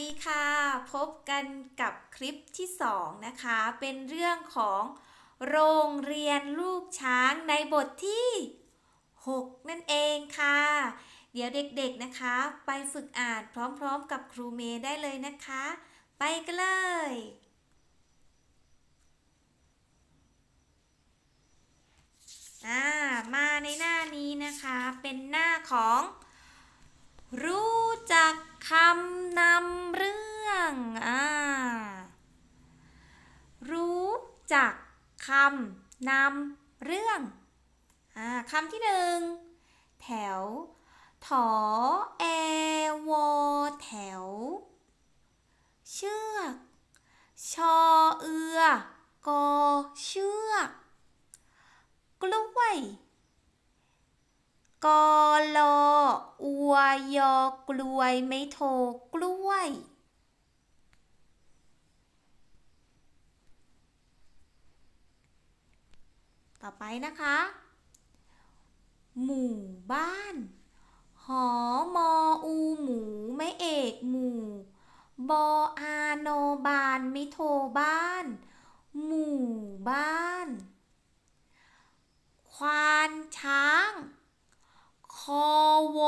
ดีค่ะ พบกันกับคลิปที่ 2 นะคะ เป็นเรื่องของโรงเรียนลูกช้างในบทที่ 6 นั่นเองค่ะ เดี๋ยวเด็กๆนะคะ ไปฝึกอ่านพร้อมๆกับครูเมย์ได้เลยนะคะ ไปกันเลยอ่ามาในหน้านี้นะคะเป็นหน้าของรู้จัก คำนำเรื่องอ่ารู้จักคำนำเรื่องอ่าคำที่หนึ่งแถวถอแอวอแถว เชือก ชอเอือกอเชือก กล้วย กอลออวยอกลวยไม่โทกล้วย ต่อไปนะคะ หมู่บ้าน หอมออูหมูไม่เอกหมู่บออาโนบานไม่โทบ้าน หมู่บ้าน ควานช้าง คอว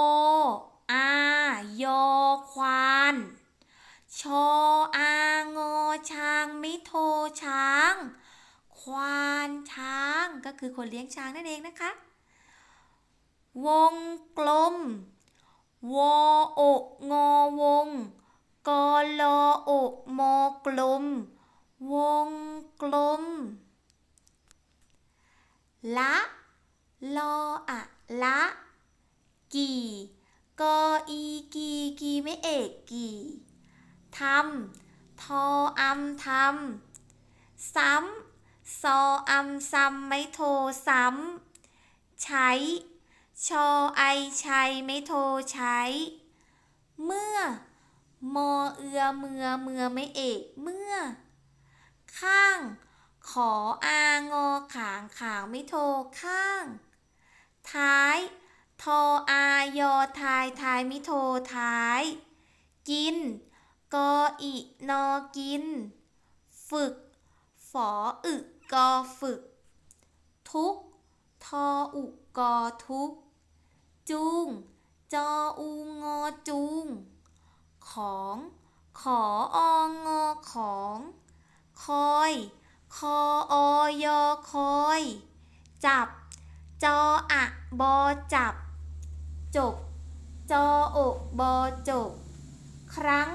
อายอควานชออางอช้างไม่โทช้าง ควานช้างก็คือคนเลี้ยงช้างนั่นเองนะคะ วงกลม วออกงอวง กอลออกมอกลม วงกลม ละ ลออะละ กี่กออีกีกีไม่เอกกี่ทำทออำทำซ้ำซออำซ้ำไม่โทซ้ำใช้ ชอไอชัยไม่โทใช้ เมื่อ มอเอือเมือเมือไม่เอกเมื่อ ข้าง ขออางอขางขางไม่โทข้าง ท้าย ทออายอทายทายมิโทท้าย กิน กออินอกิน ฝึก ฝออึกอฝึก ทุก ทออุกอทุกจูงจออูงอจูงของ ขอองอของ คอย คออยอคอย จับ จออะบอจับ จบ จออกบอจบ ครั้ง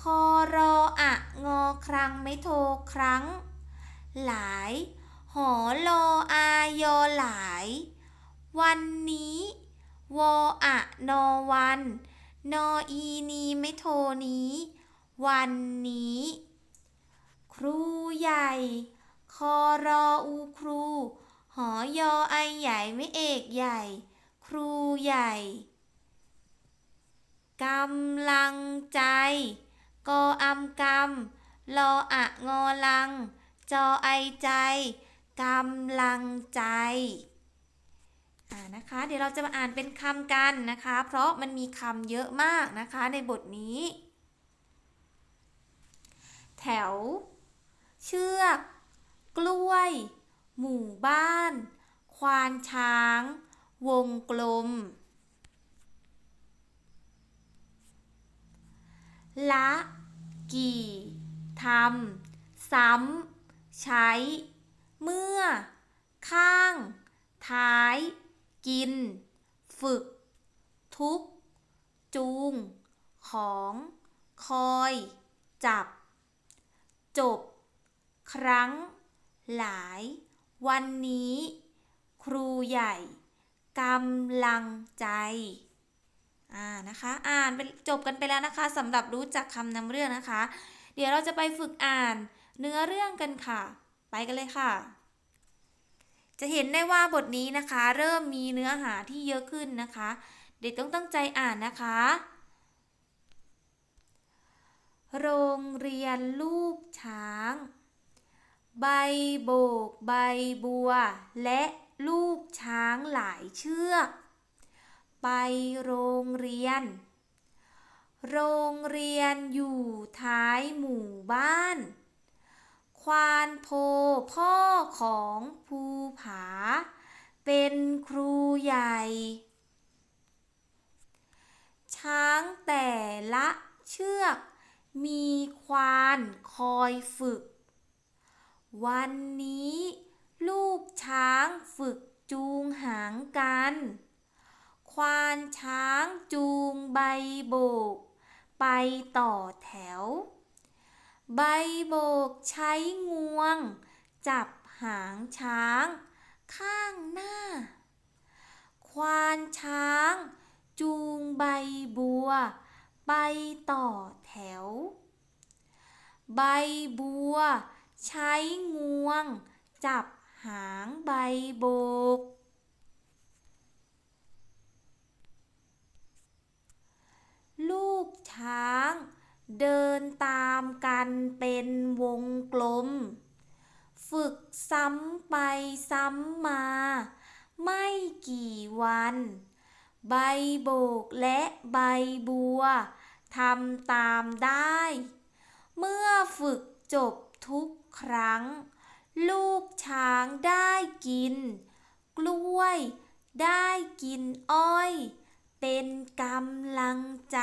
คอรออะงอครั้งไม่โทครั้ง หลาย หอลออายอหลาย วันนี้ วออะนอวัน นออีนีไม่โทนี้ วันนี้ ครูใหญ่ คอรออูครู หอยอไอใหญ่ไม่เอกใหญ่ ครูใหญ่กำลังใจ กออำกำลออะงอลัง จอไอใจกำลังใจอ่านะคะ เดี๋ยวเราจะมาอ่านเป็นคำกันนะคะ เพราะมันมีคำเยอะมากนะคะในบทนี้ แถว เชือก กล้วย หมู่บ้าน ควานช้าง วงกลม ละ กี่ทำซ้ำ ใช้ เมื่อ ข้าง ท้าย กิน ฝึก ทุก จูง ของ คอย จับ จบ ครั้ง หลาย วันนี้ ครูใหญ่ กำลังใจอ่านะคะอ่านไปจบกันไปแล้วนะคะสำหรับรู้จักคำนำเรื่องนะคะ เดี๋ยวเราจะไปฝึกอ่านเนื้อเรื่องกันค่ะ ไปกันเลยค่ะ จะเห็นได้ว่าบทนี้นะคะ เริ่มมีเนื้อหาที่เยอะขึ้นนะคะ เด็กต้องตั้งใจอ่านนะคะ โรงเรียนลูกช้าง ใบโบก ใบบัว และ ลูกช้างหลายเชือก ไปโรงเรียน โรงเรียนอยู่ท้ายหมู่บ้าน ควานโพพ่อของภูผา เป็นครูใหญ่ ช้างแต่ละเชือก มีควานคอยฝึก วันนี้ลูกช้างฝึกจูงหางกัน ควานช้างจูงใบโบก ไป ต่อแถว ใบโบกใช้งวง จับหางช้าง ข้างหน้า ควานช้าง จูงใบบัว ไปต่อแถว ใบบัว ใช้งวง จับหางใบโบก ลูกช้าง เดินตามกันเป็นวงกลม ฝึกซ้ำไปซ้ำมา ไม่กี่วัน ใบโบกและใบบัวทำตามได้ เมื่อฝึกจบทุกครั้ง ลูกช้างได้กิน กล้วย ได้กินอ้อย เป็นกำลังใจ